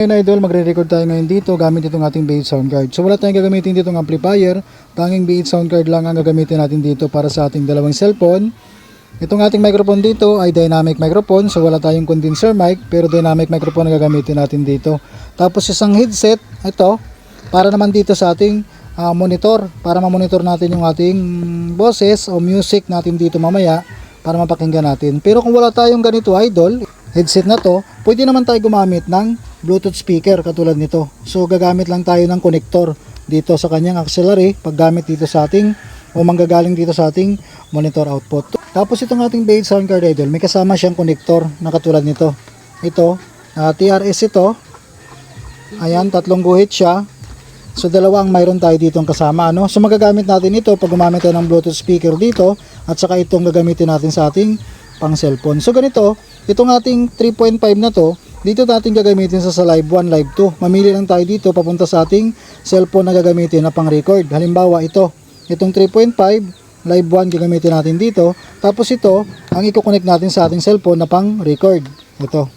Ngayon idol, magre-record tayo ngayon dito gamit itong ating B8 sound card. So wala tayong gagamitin dito ng amplifier, tanging B8 sound card lang ang gagamitin natin dito para sa ating dalawang cellphone. Itong ating microphone dito ay dynamic microphone, so wala tayong condenser mic, pero dynamic microphone ang gagamitin natin dito. Tapos isang headset, ito, para naman dito sa ating ah, monitor, para ma-monitor natin yung ating boses o music natin dito mamaya para mapakinggan natin. Pero kung wala tayong ganito idol, headset na to, pwede naman tayo gumamit ng Bluetooth speaker katulad nito. So gagamit lang tayo ng connector dito sa kanyang auxiliary paggamit dito sa ating o manggagaling dito sa ating monitor output. Tapos itong ating Base sound card idol, may kasama siyang connector na katulad nito. Ito, ah, TRS ito. Ayan, tatlong guhit siya. So dalawa ang mayroon tayo dito kasama ano. So magagamit natin ito pag gumamit tayo ng Bluetooth speaker dito at saka itong gagamitin natin sa ating pang cellphone. So ganito, itong ating 3.5 na to, dito natin gagamitin sa, sa live 1, live 2. Mamili lang tayo dito papunta sa ating cellphone na gagamitin na pang record. Halimbawa ito, itong 3.5, live 1 gagamitin natin dito. Tapos ito, ang i-connect natin sa ating cellphone na pang record. Ito.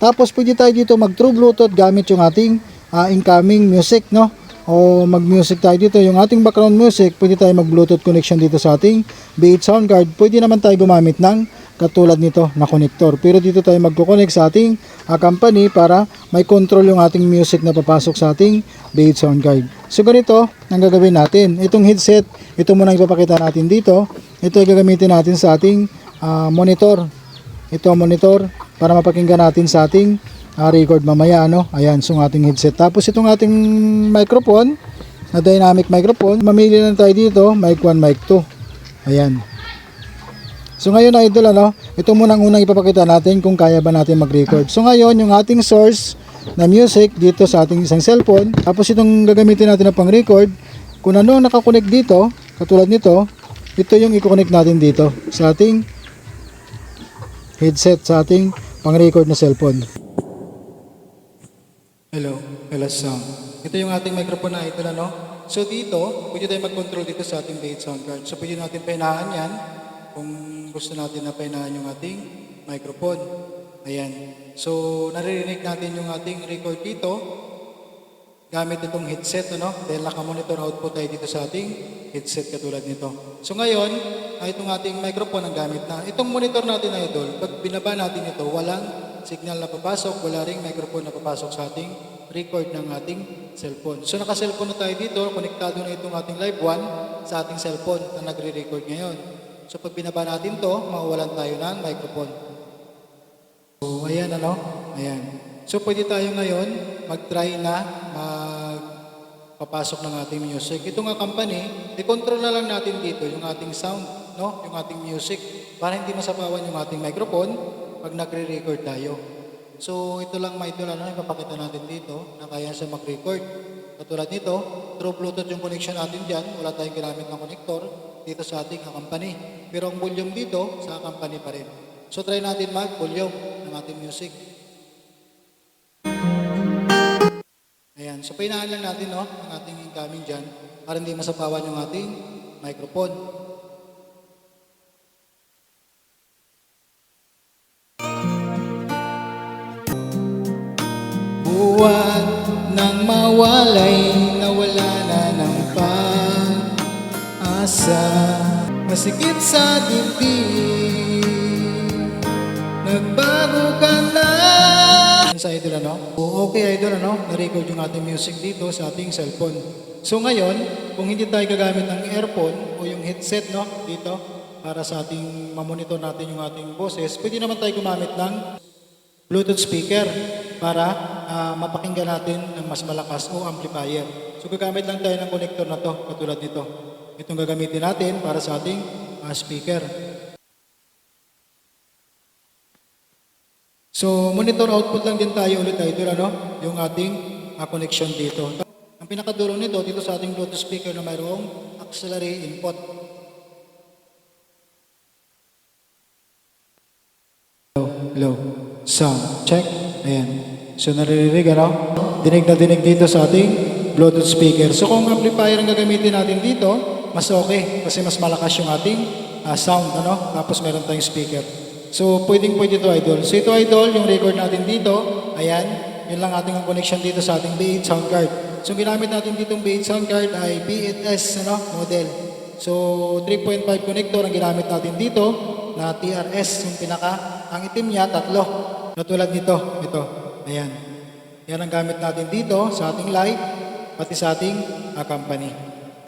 Tapos pwede tayo dito mag true bluetooth gamit yung ating ah, incoming music no o mag music tayo dito. Yung ating background music pwede tayo mag bluetooth connection dito sa ating B8 sound card. Pwede naman tayo gumamit ng katulad nito na connector. Pero dito tayo magko-connect sa ating ah, company para may control yung ating music na papasok sa ating B8 sound card. So ganito ang gagawin natin. Itong headset ito muna ipapakita natin dito. Ito ay gagamitin natin sa ating ah, monitor. Ito monitor para mapakinggan natin sa ating ah, record mamaya ano? Ayan so ating headset. Tapos itong ating microphone na dynamic microphone mamili lang tayo dito mic 1 mic 2 ayan. So ngayon idol ano? Ito muna ang unang ipapakita natin kung kaya ba natin mag-record. So ngayon yung ating source na music dito sa ating isang cellphone. Tapos itong gagamitin natin na pang record kung ano nakakonect dito katulad nito ito yung i-connect natin dito sa ating headset sa ating pang-record na cellphone. Hello sound. Ito yung ating microphone na ito na no. So dito, pwede tayo mag-control dito sa ating bait sound card. So pwede natin painahan yan kung gusto natin na painahan yung ating microphone. Ayan. So naririnig natin yung ating record dito gamit itong headset, ano? Dahil naka-monitor output tayo dito sa ating headset katulad nito. So ngayon, ay itong ating microphone ang gamit na. Itong monitor natin na idol, pag binaba natin ito, walang signal na papasok, wala ring microphone na papasok sa ating record ng ating cellphone. So naka-cellphone na tayo dito, konektado na itong ating live one sa ating cellphone na nagre-record ngayon. So pag binaba natin to, mawawalan tayo ng microphone. So, ayan ano, ayan. So, pwede tayo ngayon mag-try na magpapasok ng ating music. Ito nga company, i-control na lang natin dito yung ating sound, no? yung ating music, para hindi masapawan yung ating microphone pag nagre-record tayo. So, ito lang lang, ano, ipapakita natin dito na kaya siya mag-record. Katulad nito, through Bluetooth yung connection natin dyan, wala tayong ginamit ng connector dito sa ating company. Pero ang volume dito, sa company pa rin. So, try natin mag-volume ng ating music. Ayan, so painahan natin no, ang ating incoming dyan para hindi masapawan yung ating microphone. Nang mawalay, nawala na ng pag-asa Masikip sa dibdib Nagbago ka na Sa idol ano? Okay idol ano? Na-record yung ating music dito sa ating cellphone. So ngayon, kung hindi tayo gagamit ng earphone o yung headset no, dito, para sa ating mamonitor natin yung ating boses, pwede naman tayo gumamit ng Bluetooth speaker para ah, mapakinggan natin ng mas malakas o amplifier. So gagamit lang tayo ng connector na to, katulad nito. Itong gagamitin natin para sa ating ah, speaker. So, monitor output lang din tayo ulit idol, ano? Yung ating ah, connection dito. Ang pinakadulo nito, dito sa ating Bluetooth speaker na mayroong auxiliary input. Hello. Sound, check. Ayan. So, naririnig, ano? Dinig na dinig dito sa ating Bluetooth speaker. So, kung amplifier ang gagamitin natin dito, mas okay kasi mas malakas yung ating ah, sound, ano? Tapos meron tayong speaker. So, pwedeng pwede ito, idol. So, ito, idol, yung record natin dito, ayan, Yun lang ating ang connection dito sa ating B8 sound card. So ginamit natin dito yung B8 sound card ay B8S ano, model. So 3.5 connector ang ginamit natin dito na TRS yung pinaka. Ang itim niya tatlo. Katulad nito, ito. Ayan. Yan ang gamit natin dito sa ating light pati sa ating ah, company.